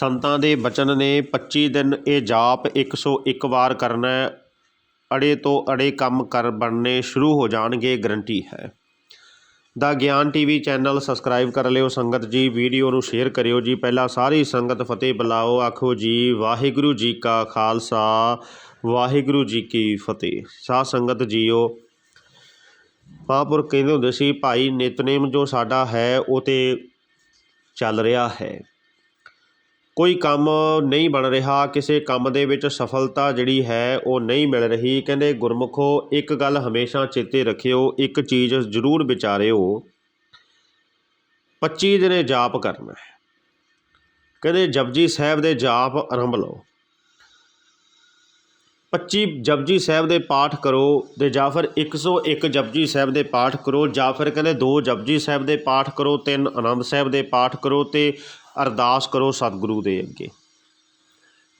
ਸੰਤਾਂ ਦੇ ਬਚਨ ਨੇ 25 ਦਿਨ ਇਹ ਜਾਪ 101 ਵਾਰ ਕਰਨਾ ਅੜੇ ਤੋਂ ਅੜੇ ਕੰਮ ਕਰ ਬਣਨੇ ਸ਼ੁਰੂ ਹੋ ਜਾਣਗੇ, ਗਰੰਟੀ ਹੈ। ਦਾ ਗਿਆਨ ਟੀਵੀ ਚੈਨਲ ਸਬਸਕ੍ਰਾਈਬ ਕਰ ਲਿਓ। ਸੰਗਤ ਜੀ, ਵੀਡੀਓ ਨੂੰ ਸ਼ੇਅਰ ਕਰਿਓ ਜੀ। ਪਹਿਲਾਂ ਸਾਰੀ ਸੰਗਤ ਫਤਿਹ ਬੁਲਾਓ। ਆਖੋ ਜੀ, ਵਾਹਿਗੁਰੂ ਜੀ ਕਾ ਖਾਲਸਾ, ਵਾਹਿਗੁਰੂ ਜੀ ਕੀ ਫਤਿਹ। ਸਾਧ ਸੰਗਤ ਜੀਓ ਮਹਾਂਪੁਰ ਕਹਿੰਦੇ ਹੁੰਦੇ ਸੀ, ਭਾਈ ਨਿਤਨੇਮ ਜੋ ਸਾਡਾ ਹੈ, ਉਹ ਤੇ ਚੱਲ ਰਿਹਾ ਹੈ। ਕੋਈ ਕੰਮ ਨਹੀਂ ਬਣ ਰਿਹਾ, ਕਿਸੇ ਕੰਮ ਦੇ ਵਿੱਚ ਸਫਲਤਾ ਜਿਹੜੀ ਹੈ ਉਹ ਨਹੀਂ ਮਿਲ ਰਹੀ। ਕਹਿੰਦੇ, ਗੁਰਮੁਖੋ, ਇੱਕ ਗੱਲ ਹਮੇਸ਼ਾ ਚੇਤੇ ਰੱਖਿਓ, ਇੱਕ ਚੀਜ਼ ਜ਼ਰੂਰ ਵਿਚਾਰਿਓ 25 ਦਿਨੇ ਜਾਪ ਕਰਨਾ ਹੈ। ਕਹਿੰਦੇ, ਜਪਜੀ ਸਾਹਿਬ ਦੇ ਜਾਪ ਆਰੰਭ ਲਓ। 25 ਜਪਜੀ ਸਾਹਿਬ ਦੇ ਪਾਠ ਕਰੋ ਤੇ ਜਾਂ ਫਿਰ 101 ਜਪਜੀ ਸਾਹਿਬ ਦੇ ਪਾਠ ਕਰੋ ਜਾਂ ਫਿਰ ਕਹਿੰਦੇ ਦੋ ਜਪਜੀ ਸਾਹਿਬ ਦੇ ਪਾਠ ਕਰੋ, ਤਿੰਨ ਆਨੰਦ ਸਾਹਿਬ ਦੇ ਪਾਠ ਕਰੋ ਤੇ ਅਰਦਾਸ ਕਰੋ ਸਤਿਗੁਰੂ ਦੇ ਅੱਗੇ।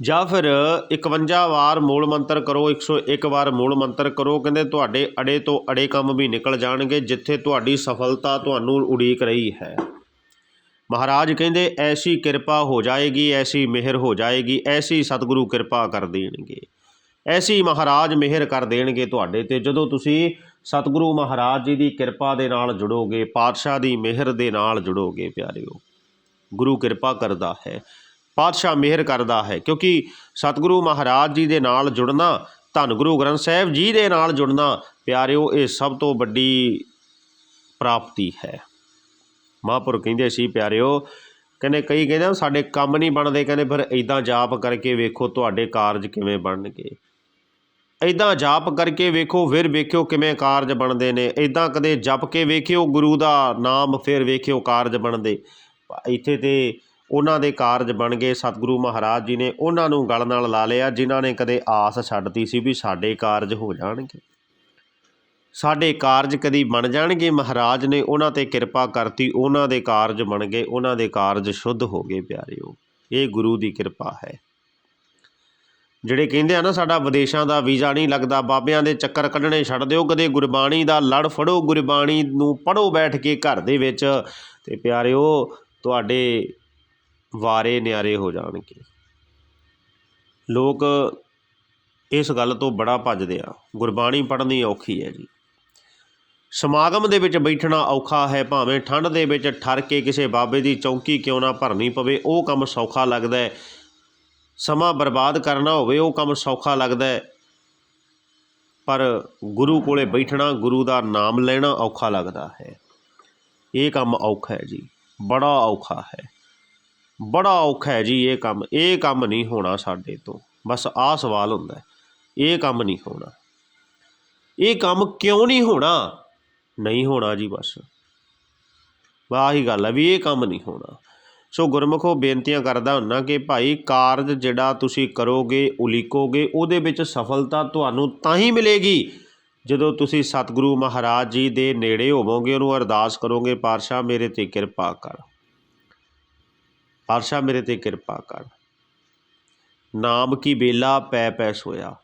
ਜਾਂ ਫਿਰ 51 ਵਾਰ ਮੂਲ ਮੰਤਰ ਕਰੋ 101 ਵਾਰ ਮੂਲ ਮੰਤਰ ਕਰੋ, ਕਹਿੰਦੇ ਤੁਹਾਡੇ ਅੜੇ ਤੋਂ ਅੜੇ ਕੰਮ ਵੀ ਨਿਕਲ ਜਾਣਗੇ, ਜਿੱਥੇ ਤੁਹਾਡੀ ਸਫਲਤਾ ਤੁਹਾਨੂੰ ਉਡੀਕ ਰਹੀ ਹੈ। ਮਹਾਰਾਜ ਕਹਿੰਦੇ, ਐਸੀ ਕਿਰਪਾ ਹੋ ਜਾਏਗੀ, ਐਸੀ ਮਿਹਰ ਹੋ ਜਾਏਗੀ, ਐਸੀ ਸਤਿਗੁਰੂ ਕਿਰਪਾ ਕਰ ਦੇਣਗੇ। ਐਸੀ ਮਹਾਰਾਜ ਮਿਹਰ ਕਰ ਦੇਣਗੇ ਤੁਹਾਡੇ ਤੇ। ਜਦੋਂ ਤੁਸੀਂ ਸਤਿਗੁਰੂ ਮਹਾਰਾਜ ਜੀ ਦੀ ਕਿਰਪਾ ਦੇ ਨਾਲ ਜੁੜੋਗੇ, ਪਾਤਸ਼ਾਹ ਦੀ ਮਿਹਰ ਦੇ ਨਾਲ ਜੁੜੋਗੇ ਪਿਆਰਿਓ, ਗੁਰੂ ਕਿਰਪਾ ਕਰਦਾ ਹੈ। ਪਾਤਸ਼ਾਹ ਮਿਹਰ ਕਰਦਾ ਹੈ, ਕਿਉਂਕਿ ਸਤਿਗੁਰੂ ਮਹਾਰਾਜ ਜੀ ਦੇ ਨਾਲ ਜੁੜਨਾ, ਧੰਨ ਗੁਰੂ ਗ੍ਰੰਥ ਸਾਹਿਬ ਜੀ ਦੇ ਨਾਲ ਜੁੜਨਾ, ਪਿਆਰਿਓ, ਇਹ ਸਭ ਤੋਂ ਵੱਡੀ ਪ੍ਰਾਪਤੀ ਹੈ। ਮਹਾਂਪੁਰ ਕਹਿੰਦੇ ਸੀ, ਪਿਆਰਿਓ, ਕਹਿੰਦੇ ਕਈ ਕਹਿੰਦੇ ਸਾਡੇ ਕੰਮ ਨਹੀਂ ਬਣਦੇ, ਕਹਿੰਦੇ ਫਿਰ ਇਦਾਂ ਜਾਪ ਕਰਕੇ ਵੇਖੋ ਤੁਹਾਡੇ ਕਾਰਜ ਕਿਵੇਂ ਬਣਨਗੇ। ਇਦਾਂ ਜਾਪ ਕਰਕੇ ਵੇਖੋ, ਫਿਰ ਵੇਖਿਓ ਕਿਵੇਂ ਕਾਰਜ ਬਣਦੇ ਨੇ। ਇਦਾਂ ਕਦੇ ਜਪ ਕੇ ਵੇਖਿਓ, ਗੁਰੂ ਦਾ ਨਾਮ ਫਿਰ ਵੇਖਿਓ ਕਾਰਜ ਬਣਦੇ। ਇੱਥੇ ਤੇ ਉਹਨਾਂ ਦੇ ਕਾਰਜ ਬਣ ਗਏ, ਸਤਿਗੁਰੂ ਮਹਾਰਾਜ ਜੀ ਨੇ ਉਹਨਾਂ ਨੂੰ ਗਲ ਨਾਲ ਲਾ ਲਿਆ, ਜਿਨ੍ਹਾਂ ਨੇ ਕਦੇ ਆਸ ਛੱਡਤੀ ਸੀ ਵੀ ਸਾਡੇ ਕਾਰਜ ਹੋ ਜਾਣਗੇ। ਸਾਡੇ ਕਾਰਜ ਕਦੀ ਬਣ ਜਾਣਗੇ, ਮਹਾਰਾਜ ਨੇ ਉਹਨਾਂ ਤੇ ਕਿਰਪਾ ਕਰਤੀ, ਉਹਨਾਂ ਦੇ ਕਾਰਜ ਬਣ ਗਏ, ਉਹਨਾਂ ਦੇ ਕਾਰਜ ਸ਼ੁੱਧ ਹੋ ਗਏ, ਪਿਆਰਿਓ। ਇਹ ਗੁਰੂ ਦੀ ਕਿਰਪਾ ਹੈ। ਜਿਹੜੇ ਕਹਿੰਦੇ ਆ ਨਾ, ਸਾਡਾ ਵਿਦੇਸ਼ਾਂ ਦਾ ਵੀਜ਼ਾ ਨਹੀਂ ਲੱਗਦਾ, ਬਾਬਿਆਂ ਦੇ ਚੱਕਰ ਕੱਢਣੇ ਛੱਡ ਦਿਓ, ਕਦੇ ਗੁਰਬਾਣੀ ਦਾ ਲੜ ਫੜੋ, ਗੁਰਬਾਣੀ ਨੂੰ ਪੜੋ ਬੈਠ ਕੇ ਘਰ ਦੇ ਵਿੱਚ। ਤੇ ਪਿਆਰਿਓ, ਤੁਹਾਡੇ ਵਾਰੇ ਨਿਆਰੇ ਹੋ ਜਾਣਗੇ। ਲੋਕ ਇਸ ਗੱਲ ਤੋਂ ਬੜਾ ਭੱਜਦੇ ਆ। ਗੁਰਬਾਣੀ ਪੜ੍ਹਨੀ ਔਖੀ ਹੈ ਜੀ। ਸਮਾਗਮ ਦੇ ਵਿੱਚ ਬੈਠਣਾ ਔਖਾ ਹੈ, ਭਾਵੇਂ ਠੰਡ ਦੇ ਵਿੱਚ ਠਰ ਕੇ ਕਿਸੇ ਬਾਬੇ ਦੀ ਚੌਂਕੀ ਕਿਉਂ ਨਾ ਭਰਨੀ ਪਵੇ, ਉਹ ਕੰਮ ਸੌਖਾ ਲੱਗਦਾ ਹੈ। ਸਮਾਂ ਬਰਬਾਦ ਕਰਨਾ ਹੋਵੇ, ਉਹ ਕੰਮ ਸੌਖਾ ਲੱਗਦਾ ਹੈ। ਪਰ ਗੁਰੂ ਕੋਲੇ ਬੈਠਣਾ, ਗੁਰੂ ਦਾ ਨਾਮ ਲੈਣਾ ਔਖਾ ਲੱਗਦਾ ਹੈ। ਇਹ ਕੰਮ ਔਖਾ ਹੈ ਜੀ। ਬੜਾ ਔਖਾ ਹੈ। ਬੜਾ ਔਖਾ ਹੈ ਜੀ ਇਹ ਕੰਮ। ਇਹ ਕੰਮ ਨਹੀਂ ਹੋਣਾ ਸਾਡੇ ਤੋਂ। ਬਸ ਆਹ ਸਵਾਲ ਹੁੰਦਾ ਇਹ ਕੰਮ ਨਹੀਂ ਹੋਣਾ। ਇਹ ਕੰਮ ਕਿਉਂ ਨਹੀਂ ਹੋਣਾ? ਨਹੀਂ ਹੋਣਾ ਜੀ ਬਸ। ਆਹੀ ਗੱਲ ਹੈ ਵੀ ਇਹ ਕੰਮ ਨਹੀਂ ਹੋਣਾ। ਸੋ ਗੁਰਮੁਖੋ ਬੇਨਤੀਆਂ ਕਰਦਾ ਹੁੰਨਾ ਕਿ ਭਾਈ ਕਾਰਜ ਜਿਹੜਾ ਤੁਸੀਂ ਕਰੋਗੇ, ਉਲੀਕੋਗੇ, ਉਹਦੇ ਵਿੱਚ ਸਫਲਤਾ ਤੁਹਾਨੂੰ ਤਾਂ ਹੀ ਮਿਲੇਗੀ ਜਦੋਂ ਤੁਸੀਂ ਸਤਿਗੁਰੂ ਮਹਾਰਾਜ ਜੀ ਦੇ ਨੇੜੇ ਹੋਵੋਗੇ, ਉਹਨੂੰ ਅਰਦਾਸ ਕਰੋਗੇ, ਪਾਤਸ਼ਾਹ, ਮੇਰੇ ਤੇ ਕਿਰਪਾ ਕਰ। ਪਾਤਸ਼ਾਹ, ਮੇਰੇ ਤੇ ਕਿਰਪਾ ਕਰ। ਨਾਮ ਕੀ ਬੇਲਾ ਪੈ ਪੈ ਸੋਇਆ।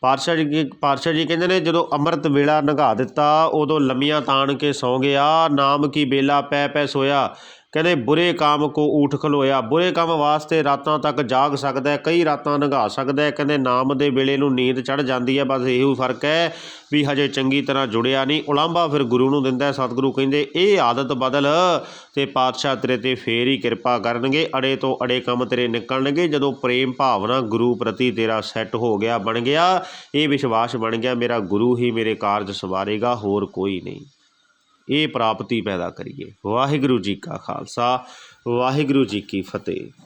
ਪਾਤਸ਼ਾਹ ਜੀ ਪਾਤਸ਼ਾਹ ਜੀ ਕਹਿੰਦੇ ਨੇ, ਜਦੋਂ ਅੰਮ੍ਰਿਤ ਵੇਲਾ ਨਗਾ ਦਿੱਤਾ, ਉਦੋਂ ਲੰਮੀਆਂ ਤਾਣ ਕੇ ਸੌਂ ਗਿਆ, ਨਾਮ ਕੀ ਬੇਲਾ ਪੈ ਪੈ ਸੋਇਆ? ਕਹਿੰਦੇ ਬੁਰੇ ਕਾਮ ਕੋ ਊਠ ਖਲੋਇਆ। ਬੁਰੇ ਕੰਮ ਵਾਸਤੇ ਰਾਤਾਂ ਤੱਕ ਜਾਗ ਸਕਦਾ ਹੈ, ਕਈ ਰਾਤਾਂ ਨਗਾ ਸਕਦਾ ਹੈ। ਕਹਿੰਦੇ ਨਾਮ ਦੇ ਵੇਲੇ ਨੂੰ ਨੀਂਦ ਚੜ ਜਾਂਦੀ ਹੈ, ਬਸ ਇਹੋ ਫ਼ਰਕ ਹੈ ਵੀ ਹਜੇ ਚੰਗੀ ਤਰ੍ਹਾਂ ਜੁੜਿਆ ਨਹੀਂ। ਉਲਾਂਭਾ ਫਿਰ ਗੁਰੂ ਨੂੰ ਦਿੰਦਾ ਸਤਿਗੁਰੂ ਕਹਿੰਦੇ ਇਹ ਆਦਤ ਬਦਲ ਤੇ ਪਾਤਸ਼ਾਹ ਤੇਰੇ ਤੇ ਫੇਰ ਹੀ ਕਿਰਪਾ ਕਰਨਗੇ, ਅੜੇ ਤੋਂ ਅੜੇ ਕੰਮ ਤੇਰੇ ਨਿਕਲਣਗੇ। ਜਦੋਂ ਪ੍ਰੇਮ ਭਾਵਨਾ ਗੁਰੂ ਪ੍ਰਤੀ ਤੇਰਾ ਸੈੱਟ ਹੋ ਗਿਆ, ਬਣ ਗਿਆ, ਇਹ ਵਿਸ਼ਵਾਸ ਬਣ ਗਿਆ, ਮੇਰਾ ਗੁਰੂ ਹੀ ਮੇਰੇ ਕਾਰਜ ਸਵਾਰੇਗਾ, ਹੋਰ ਕੋਈ ਨਹੀਂ। ਇਹ ਪ੍ਰਾਪਤੀ ਪੈਦਾ ਕਰੀਏ। ਵਾਹਿਗੁਰੂ ਜੀ ਕਾ ਖਾਲਸਾ ਵਾਹਿਗੁਰੂ ਜੀ ਕੀ ਫਤਿਹ।